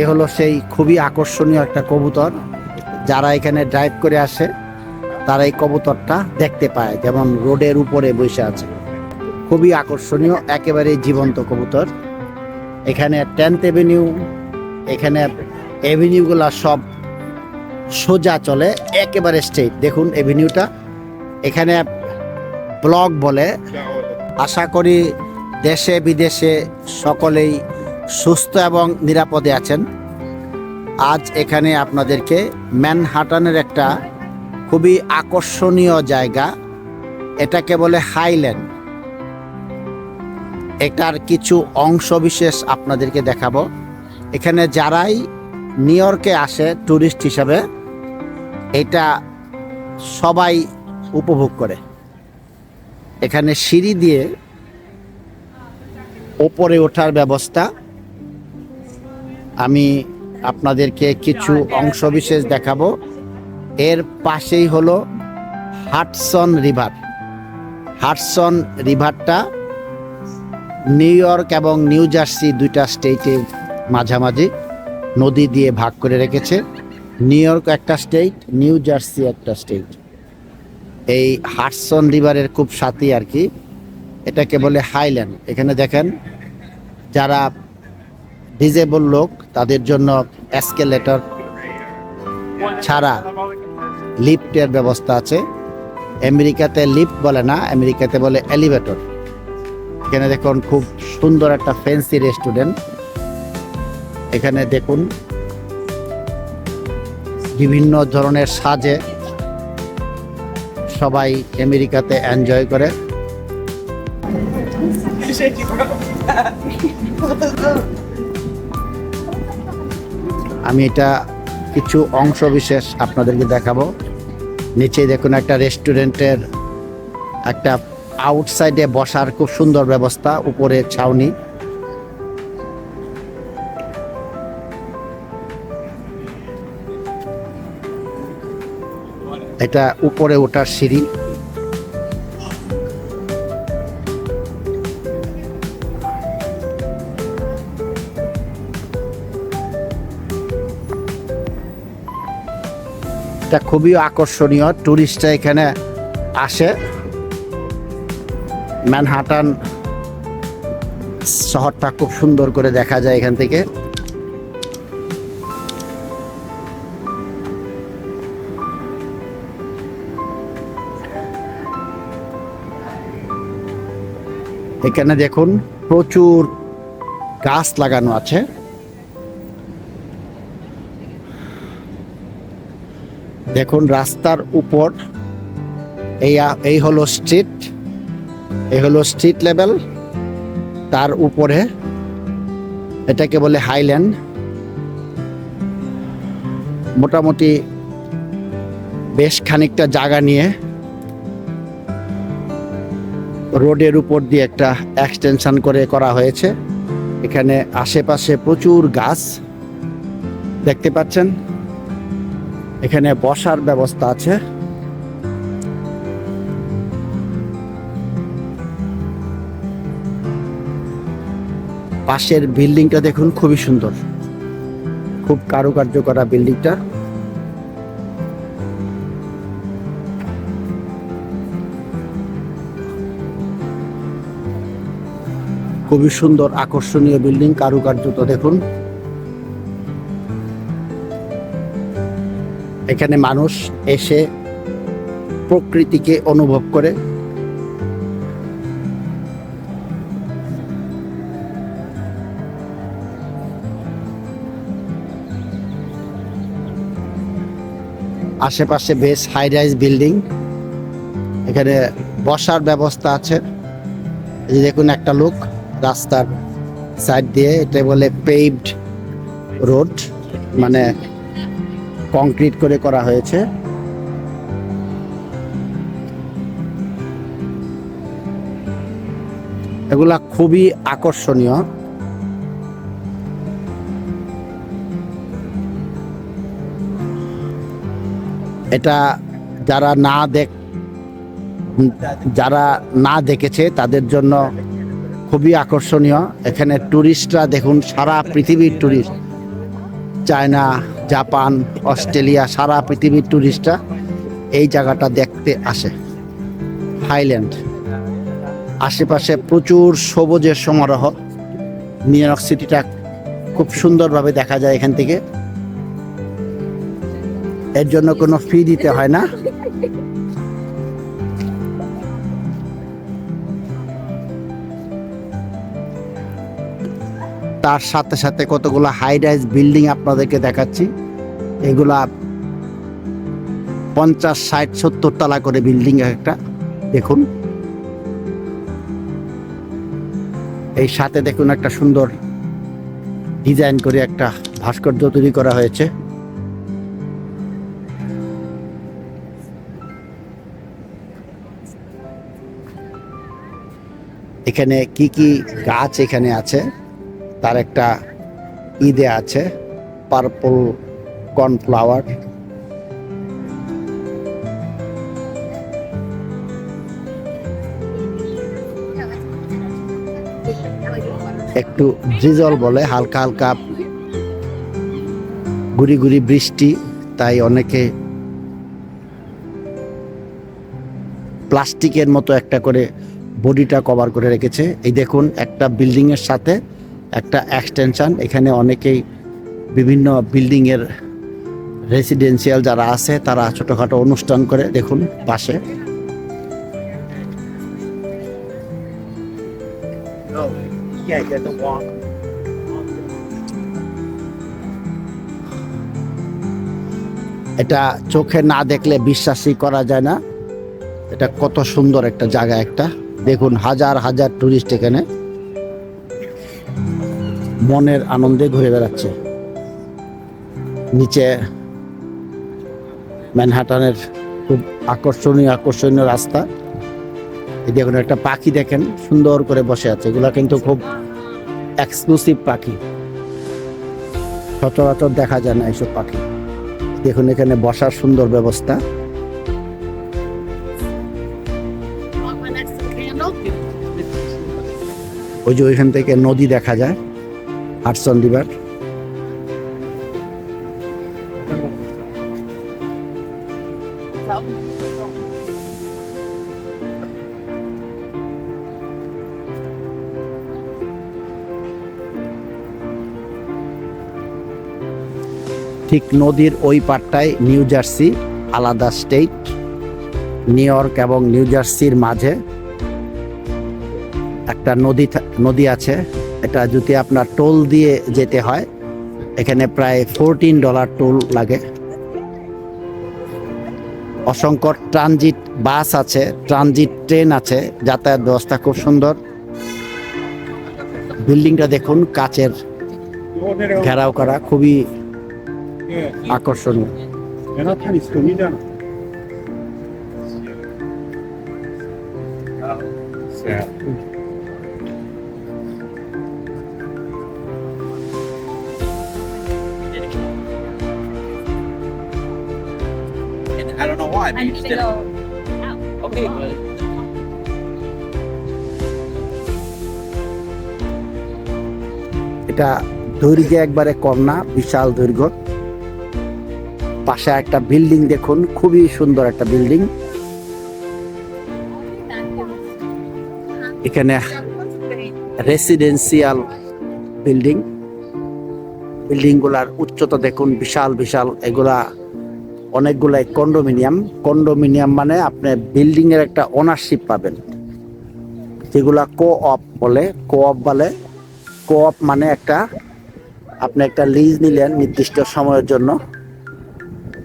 এ হলো সেই খুবই আকর্ষণীয় একটা কবুতর। যারা এখানে ড্রাইভ করে আসে, তারা এই কবুতরটা দেখতে পায়, যেমন রোডের উপরে বসে আছে। খুবই আকর্ষণীয় একেবারে জীবন্ত কবুতর। এখানে টেন্থ এভিনিউ, এখানে এভিনিউগুলা সব সোজা চলে, একেবারে স্ট্রেট দেখুন এভিনিউটা। এখানে ব্লক বলে। আশা করি দেশে, বিদেশে সকলেই সুস্থ এবং নিরাপদে আছেন। আজ এখানে আপনাদেরকে ম্যানহাটানের একটা খুবই আকর্ষণীয় জায়গা, এটাকে বলে হাইল্যান্ড। এটার কিছু অংশ বিশেষ আপনাদেরকে দেখাবো। এখানে যারাই নিউ ইয়র্কে আসে ট্যুরিস্ট হিসাবে, এটা সবাই উপভোগ করে। এখানে সিঁড়ি দিয়ে ওপরে ওঠার ব্যবস্থা। আমি আপনাদেরকে কিছু অংশবিশেষ দেখাবো। এর পাশেই হলো হাটসন রিভার। হাটসন রিভারটা নিউ ইয়র্ক এবং নিউ জার্সি দুইটা স্টেটে মাঝামাঝি নদী দিয়ে ভাগ করে রেখেছে। নিউ ইয়র্ক একটা স্টেট, নিউ জার্সি একটা স্টেট। এই হাটসন রিভারের খুব সাথে আর কি। এটাকে বলে হাইল্যান্ড। এখানে দেখেন, যারা ডিজেবল লোক, তাদের জন্য অ্যাসকেলেটর ছাড়া লিফটের ব্যবস্থা আছে। আমেরিকাতে লিফট বলে না, আমেরিকাতে বলে এলিভেটর এখানে দেখুন, খুব সুন্দর একটা ফ্যান্সি রেস্টুরেন্ট এখানে দেখুন, বিভিন্ন ধরনের সাজে সবাই আমেরিকাতে এনজয় করে। আমি এটা কিছু অংশ বিশেষ আপনাদেরকে দেখাবো। নিচে দেখুন একটা রেস্টুরেন্টের একটা আউটসাইডে বসার খুব সুন্দর ব্যবস্থা, উপরে ছাউনি। এটা উপরে ওঠার সিঁড়ি। এটা খুবই আকর্ষণীয়। টুরিস্টরা এখানে আসে। ম্যানহাটান শহরটা খুব সুন্দর করে দেখা যায় এখান থেকে। এখানে দেখুন প্রচুর গাছ লাগানো আছে। দেখুন, রাস্তার উপর এই এই হলো স্ট্রিট এই হলো স্ট্রিট লেভেল তার উপরে এটাকে বলে হাইল্যান্ড মোটামুটি বেশ খানিকটা জায়গা নিয়ে রোডের উপর দিয়ে একটা এক্সটেনশন করে করা হয়েছে। এখানে আশেপাশে প্রচুর গাছ দেখতে পাচ্ছেন। এখানে বসার ব্যবস্থা আছে। পাশের বিল্ডিংটা দেখুন, খুবই সুন্দর। খুব কারুকার্য করা বিল্ডিংটা। খুবই সুন্দর, আকর্ষণীয় বিল্ডিং কারুকার্যটা দেখুন। এখানে মানুষ এসে প্রকৃতিকে অনুভব করে। আশেপাশে বেশ হাই রাইজ বিল্ডিং এখানে বসার ব্যবস্থা আছে। দেখুন একটা লোক রাস্তার সাইড দিয়ে এটা বলে পেইভড রোড মানে কংক্রিট করে করা হয়েছে। এগুলা খুবই আকর্ষণীয়। এটা যারা না দেখ যারা না দেখেছে, তাদের জন্য খুবই আকর্ষণীয়। এখানে ট্যুরিস্টরা দেখুন, সারা পৃথিবীর ট্যুরিস্ট চায়না জাপান, অস্ট্রেলিয়া, সারা পৃথিবীর ট্যুরিস্টরা এই জায়গাটা দেখতে আসে। হাইল্যান্ড আশেপাশে প্রচুর সবুজের সমারোহ। নিউ ইয়র্ক সিটিটা খুব সুন্দরভাবে দেখা যায় এখান থেকে। এর জন্য কোনো ফি দিতে হয় না। তার সাথে সাথে কতগুলো হাই রাইজ বিল্ডিং আপনাদেরকে দেখাচ্ছি। এগুলা পঞ্চাশ, ষাট, সত্তর তলা করে বিল্ডিং একটা। দেখুন। এই সাথে দেখুন একটা সুন্দর ডিজাইন করে একটা ভাস্কর্য তৈরি করা হয়েছে। এখানে কি কি গাছ এখানে আছে? তার একটা ঈদে আছে পার্পল কর্নফ্লাওয়ার একটু ড্রিজল বলে, হালকা হালকা গুড়ি গুড়ি বৃষ্টি, তাই অনেকে প্লাস্টিকের মতো একটা করে বডিটা কভার করে রেখেছে। এই দেখুন, একটা বিল্ডিং এর সাথে একটা এক্সটেনশন এখানে অনেকেই বিভিন্ন বিল্ডিংয়ের রেসিডেন্সিয়াল যারা আছে, তারা ছোটখাটো অনুষ্ঠান করে, দেখুন পাশে. এটা চোখে না দেখলে বিশ্বাসই করা যায় না। এটা কত সুন্দর একটা জায়গা একটা। দেখুন হাজার হাজার টুরিস্ট এখানে। মনের আনন্দে ঘুরে বেড়াচ্ছে। নিচে ম্যানহাটানের খুব আকর্ষণীয় আকর্ষণীয় রাস্তা। এই দেখুন একটা পাখি দেখেন, সুন্দর করে বসে আছে। এগুলা কিন্তু খুব এক্সক্লুসিভ পাখি। সচরাচর দেখা যায় না এইসব পাখি। দেখুন, এখানে বসার সুন্দর ব্যবস্থা? ওই যে ওইখান থেকে নদী দেখা যায়। হাটসন রিভার ঠিক নদীর ওই পারটায় নিউ জার্সি, আলাদা স্টেট, নিউ ইয়র্ক এবং নিউ জার্সির মাঝে একটা নদী নদী আছে। এটা যদি আপনার টোল দিয়ে যেতে হয়, এখানে প্রায় ফোরটিন ডলার টোল লাগে। অসংখ্য ট্রানজিট বাস আছে, ট্রানজিট ট্রেন আছে, যাতায়াত ব্যবস্থা খুব সুন্দর। বিল্ডিংটা দেখুন, কাচের ঘেরাও করা, খুবই আকর্ষণীয়। five I. Need to go out. Okay. এটা দৈর্ঘ্যে একবারে কম না বিশাল দৈর্ঘ্য পাশে একটা বিল্ডিং দেখুন খুবই সুন্দর একটা বিল্ডিং এখানে রেসিডেন্সিয়াল বিল্ডিং বিল্ডিংগুলার উচ্চতা দেখুন বিশাল বিশাল এগুলা অনেকগুলাই কন্ডোমিনিয়াম। কন্ডোমিনিয়াম মানে আপনি বিল্ডিং এর একটা ওনারশিপ পাবেন। যেগুলা কো অপ বলে কো অপ বলে। কো অপ মানে একটা, আপনি একটা লিজ নিলেন নির্দিষ্ট সময়ের জন্য।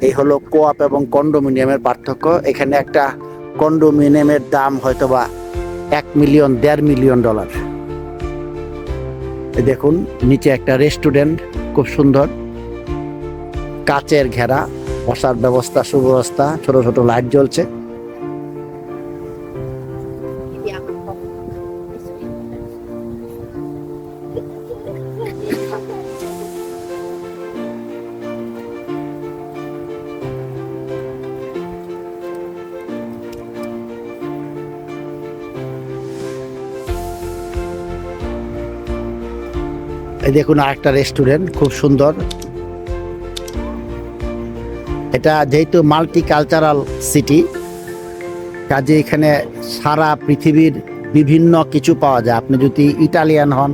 এই হলো কো অপ এবং কন্ডোমিনিয়ামের পার্থক্য। এখানে একটা কন্ডোমিনিয়ামের দাম হয়তোবা এক মিলিয়ন দেড় মিলিয়ন ডলার দেখুন, নিচে একটা রেস্টুরেন্ট খুব সুন্দর। কাচের ঘেরা। বসার ব্যবস্থা সুব্যবস্থা ছোট ছোট লাইট জ্বলছে। দেখুন আরেকটা রেস্টুরেন্ট খুব সুন্দর। এটা যেহেতু মাল্টি কালচারাল সিটি কাজে এখানে সারা পৃথিবীর বিভিন্ন কিছু পাওয়া যায়। আপনি যদি ইটালিয়ান হন,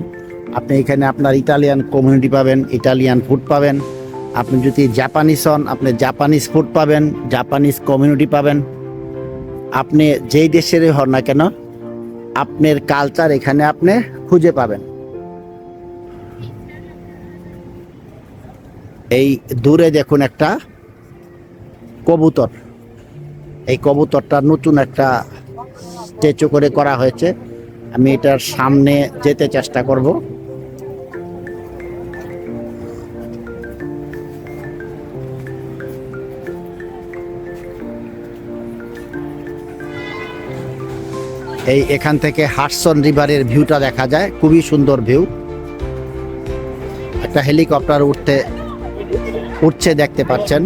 আপনি এখানে আপনার ইটালিয়ান কমিউনিটি পাবেন, ইটালিয়ান ফুড পাবেন। আপনি যদি জাপানিজ হন, আপনি জাপানিজ ফুড পাবেন জাপানিজ কমিউনিটি পাবেন। আপনি যেই দেশেরই হন না কেন, আপনার কালচার এখানে আপনি খুঁজে পাবেন। এই দূরে দেখুন একটা কবুতর। এই কবুতরটা নতুন একটা স্ট্যাচু করে করা হয়েছে। আমি এটার সামনে যেতে চেষ্টা করব। এই এখান থেকে হাটসন রিভারের ভিউটা দেখা যায়। খুবই সুন্দর ভিউ। একটা হেলিকপ্টার উঠতে, উঠছে দেখতে পাচ্ছেন।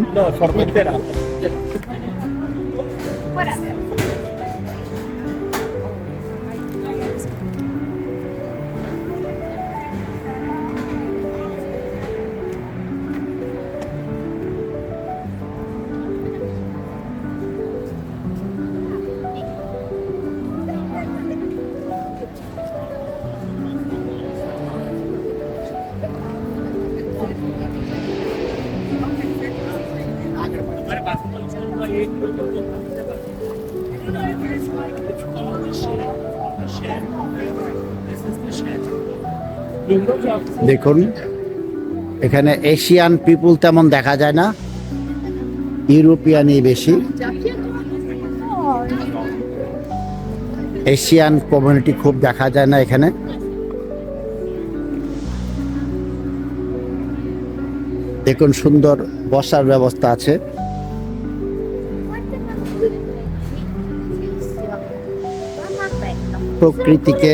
দেখুন, এখানে এশিয়ান পিপুল তেমন দেখা যায় না ইউরোপিয়ানই বেশি। এশিয়ান কমিউনিটি খুব দেখা যায় না এখানে। দেখুন, সুন্দর বসার ব্যবস্থা আছে। প্রকৃতিকে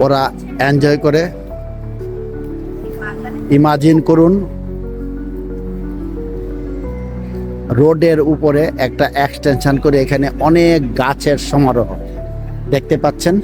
ওরা এনজয় করে। ইমাজিন করুন, রোডের উপরে একটা এক্সটেনশন করে এখানে অনেক গাছের সমারোহ। দেখতে পাচ্ছেন?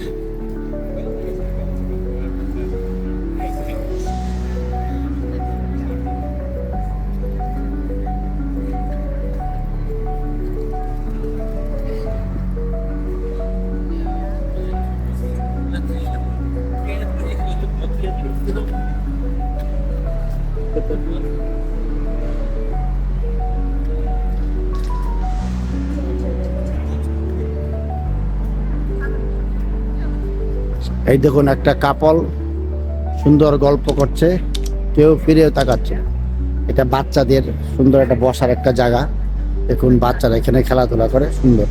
এই দেখুন একটা কাপল সুন্দর গল্প করছে, কেউ ফিরেও তাকাচ্ছে এটা বাচ্চাদের সুন্দর একটা বসার একটা জায়গা। দেখুন বাচ্চারা এখানে খেলাধুলা করে, সুন্দর।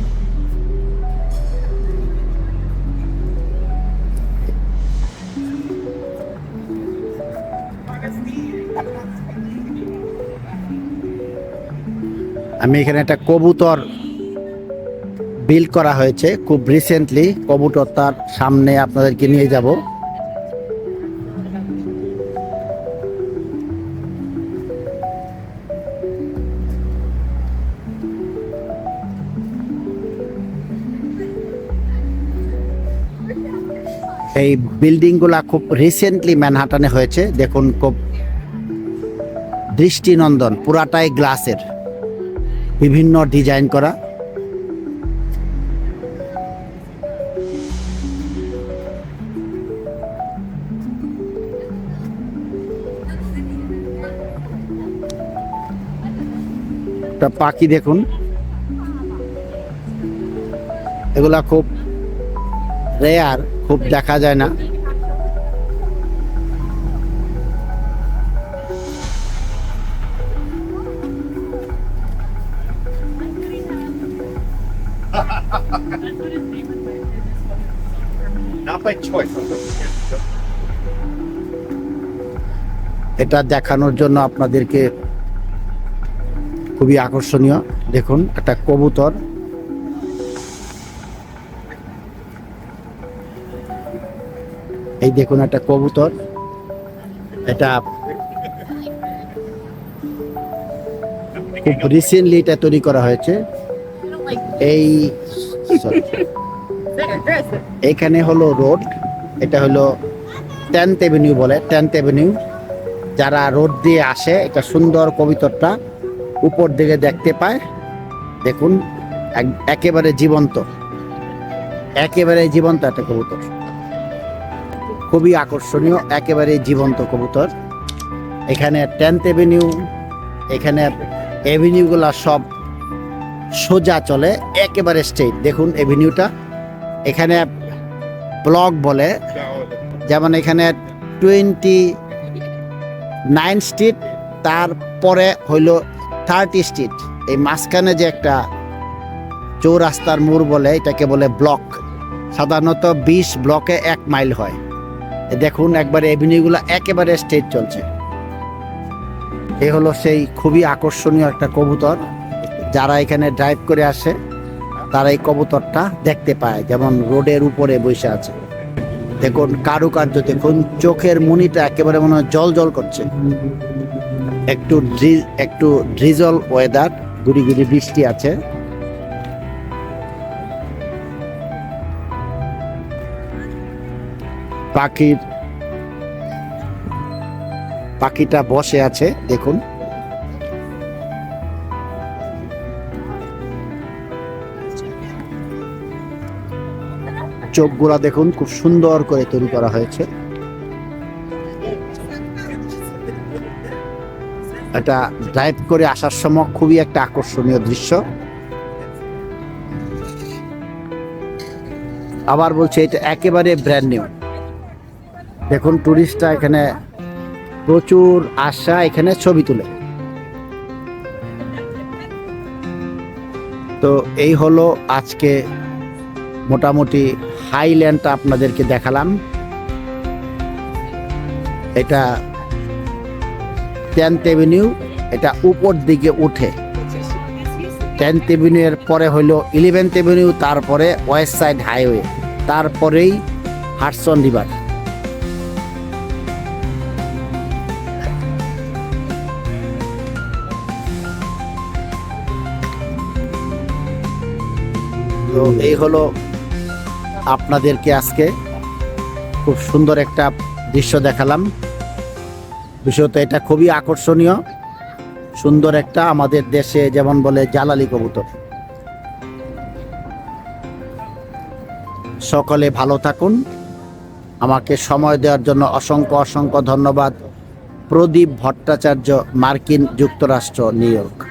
আমি এখানে একটা কবুতর বিল করা হয়েছে। খুব রিসেন্টলি কবুতর তার সামনে আপনাদেরকে নিয়ে যাব। এই বিল্ডিংগুলা খুব রিসেন্টলি ম্যানহাটানে হয়েছে। দেখুন খুব দৃষ্টিনন্দন, পুরাটাই গ্লাসের বিভিন্ন ডিজাইন করা। একটা পাখি দেখুন এগুলা খুব রেয়ার খুব দেখা যায় না. এটা দেখানোর জন্য আপনাদেরকে খুবই আকর্ষণীয়। দেখুন, একটা কবুতর। এই দেখুন একটা কবুতর। এটা খুব রিসেন্টলি এটা তৈরি করা হয়েছে। এই এখানে হলো রোড, এটা হলো টেন্থ এভিনিউ বলে, টেন্থ এভিনিউ। যারা রোড দিয়ে আসে, এটা সুন্দর কবিতরটা। উপর দিকে দেখতে পায়, দেখুন, এক- একেবারে জীবন্ত। একেবারে জীবন্ত একটা কবুতর। খুবই আকর্ষণীয়, একেবারে জীবন্ত কবুতর। এখানে টেন্থ এভিনিউ, এখানে এভিনিউগুলা সব সোজা চলে, একেবারে স্ট্রেট। দেখুন এভিনিউটা। এখানে ব্লক বলে, যেমন এখানে টোয়েন্টি নাইন স্ট্রিট, তারপরে হইল থার্টি স্ট্রিট, এই মাঝখানে যে একটা চৌরাস্তার মোড় বলে, এটাকে বলে ব্লক। সাধারণত বিশ ব্লকে এক মাইল হয়। দেখুন, একবারে এভিনিউগুলো একেবারে স্ট্রেট চলছে। এ হলো সেই খুবই আকর্ষণীয় একটা কবুতর। যারা এখানে ড্রাইভ করে আসে, তারা এই কবুতরটা দেখতে পায়, যেমন রোডের উপরে বসে আছে। দেখুন, কারুকার্য, দেখুন, চোখের মুনিটা একেবারে মনে হয় জল জল করছে। একটু একটু ড্রিজল ওয়েদার, গুড়ি গুড়ি বৃষ্টি আছে। পাখির, পাখিটা বসে আছে, দেখুন। চোখগুলা দেখুন, খুব সুন্দর করে তৈরি করা হয়েছে। এটা ড্রাইভ করে আসার সময় খুবই একটা আকর্ষণীয় দৃশ্য। আবার বলছে এটা একেবারে ব্র্যান্ড নিউ দেখুন টুরিস্টরা এখানে প্রচুর আশা এখানে ছবি তুলে। তো এই হলো আজকে মোটামুটি হাইল্যান্ডটা আপনাদেরকে দেখালাম। এটা টেন্থ এভিনিউ, এটা উপর দিকে উঠে। টেন্থ এভিনিউ এর পরে হইল ইলেভেন্থ এভিনিউ, তারপরে ওয়েস্ট সাইড হাইওয়ে, তারপরেই হাটসন রিভার। তো এই হলো আপনাদেরকে আজকে খুব সুন্দর একটা দৃশ্য দেখালাম। বিষয়ত এটা খুবই আকর্ষণীয়, সুন্দর একটা আমাদের দেশে যেমন বলে জালালি কবুতর। সকলে ভালো থাকুন। আমাকে সময় দেওয়ার জন্য অসংখ্য অসংখ্য ধন্যবাদ। প্রদীপ ভট্টাচার্য, মার্কিন যুক্তরাষ্ট্র, নিউ ইয়র্ক।